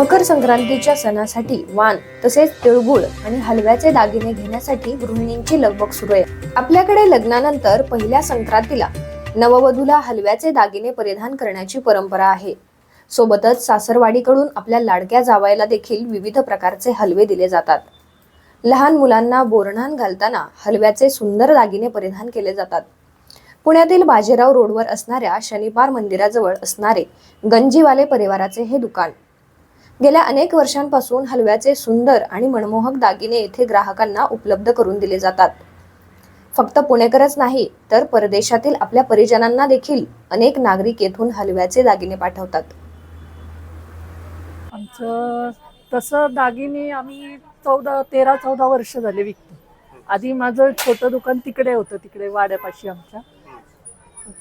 मकर संक्रांतीच्या सणासाठी वाण तसेच तिळगुळ आणि हलव्याचे दागिने घेण्यासाठी गृहिणींची लगबग सुरू आहे. आपल्याकडे लग्नानंतर पहिल्या संक्रांतीला नववधूला हलव्याचे दागिने परिधान करण्याची परंपरा आहे. सोबतच सासरवाडीकडून आपल्या लाडक्या जावायला देखील विविध प्रकारचे हलवे दिले जातात. लहान मुलांना बोरणान घालताना हलव्याचे सुंदर दागिने परिधान केले जातात. पुण्यातील बाजीराव रोडवर असणाऱ्या शनिवार मंदिराजवळ असणारे गंजीवाले परिवाराचे हे दुकान गेल्या अनेक वर्षांपासून हलव्याचे सुंदर आणि मनमोहक दागिने येथे ग्राहकांना उपलब्ध करून दिले जातात. फक्त पुणेकरच नाही तर परदेशातील आपल्या परिजनांना देखील अनेक नागरिक येथून हलव्याचे दागिने पाठवतात. आमचं तसं दागिने आम्ही चौदा तेरा चौदा वर्ष झाले विकतो. आधी माझं छोटं दुकान तिकडे होतं तिकडे वाड्यापाशी आमच्या.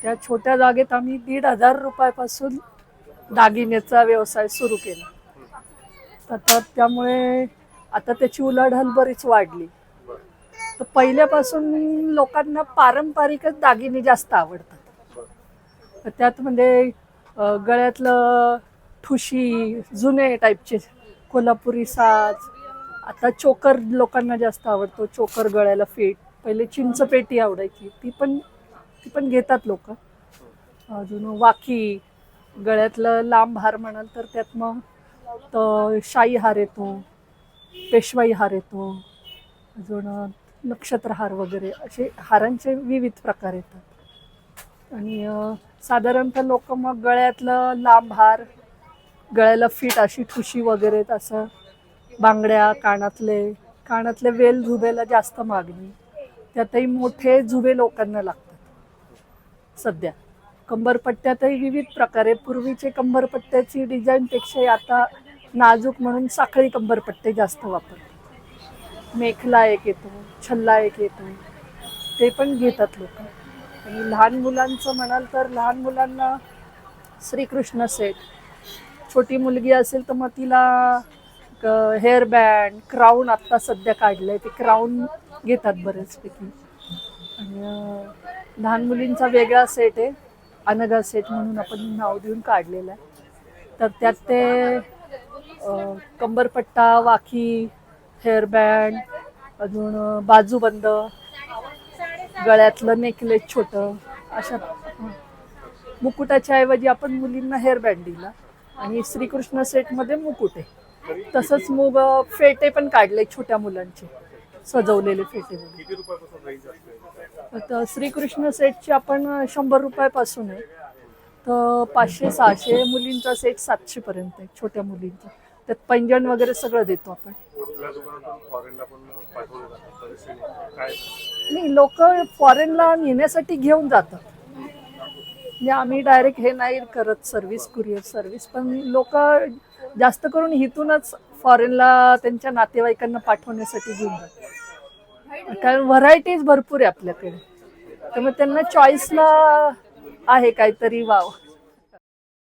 त्या छोट्या जागेत आम्ही दीड हजार रुपयापासून दागिन्याचा व्यवसाय सुरू केला. तर तर त्यामुळे आता त्याची उलाढाल बरीच वाढली. तर पहिल्यापासून लोकांना पारंपरिकच दागिने जास्त आवडतात. तर त्यात म्हणजे गळ्यातलं ठुशी जुने टाईपचे कोल्हापुरी साज आता चोकर लोकांना जास्त आवडतो. चोकर गळ्याला फेट. पहिले चिंचपेटी आवडायची. ती पण ती पण घेतात लोक. अजून वाकी गळ्यातलं लांब हार म्हणाल तर त्यात मग तर शाही हार येतो पेशवाई हार येतो अजून नक्षत्रहार वगैरे असे हारांचे विविध प्रकार येतात. आणि साधारणतः लोक मग गळ्यातलं लांब हार गळ्याला फिट अशी ठुशी वगैरे असं बांगड्या कानातले कानातले वेल झुबेला जास्त मागणी. त्यातही मोठे झुबे लोकांना लागतात सध्या. कंबरपट्ट्यातही विविध प्रकारे पूर्वीचे कंबरपट्ट्याची डिझाईनपेक्षा आता नाजूक म्हणून साखळी कंबरपट्टे जास्त वापरतात. मेखला एक येतो छल्ला एक येतो ते पण घेतात लोक. आणि लहान मुलांचं म्हणाल तर लहान मुलांना श्रीकृष्ण सेट छोटी मुलगी असेल तर मग तिला हेअर बँड क्राऊन आत्ता सध्या काढलं आहे ते क्राऊन घेतात बरेचपैकी. आणि लहान मुलींचा वेगळा सेट आहे. अनगा सेट म्हणून आपण नाव देऊन काढलेलं आहे. तर त्यात ते कंबरपट्टा वाकी हेअरबँड अजून बाजूबंद गळ्यातलं नेकलेस छोटं अशा मुकुटाच्या ऐवजी आपण मुलींना हेअरबँड दिला. आणि श्रीकृष्ण सेटमध्ये मुकुट आहे. तसंच मग फेटे पण काढले छोट्या मुलांचे. सजवलेले फेटे किती रुपयापासून असते आता श्रीकृष्ण सेटची आपण शंभर रुपयापासून आहे. तर पाचशे सहाशे मुलींचा सेट सातशे पर्यंत आहे छोट्या मुलींचा. त्यात पैंजण वगैरे सगळं देतो आपण. आपल्या दुकानातून फॉरेनला पण पाठवले जातात बरेचसे काय नाही लोक फॉरेनला नेण्यासाठी घेऊन जातात. म्हणजे आम्ही डायरेक्ट हे नाही करत सर्व्हिस कुरिअर सर्व्हिस पण लोक जास्त करून इथूनच फॉरेनला त्यांच्या नातेवाईकांना पाठवण्यासाठी घेऊन जातात. कारण व्हरायटीज भरपूर आहे आपल्याकडे. त्यामुळे त्यांना चॉईसला आहे काहीतरी वाव.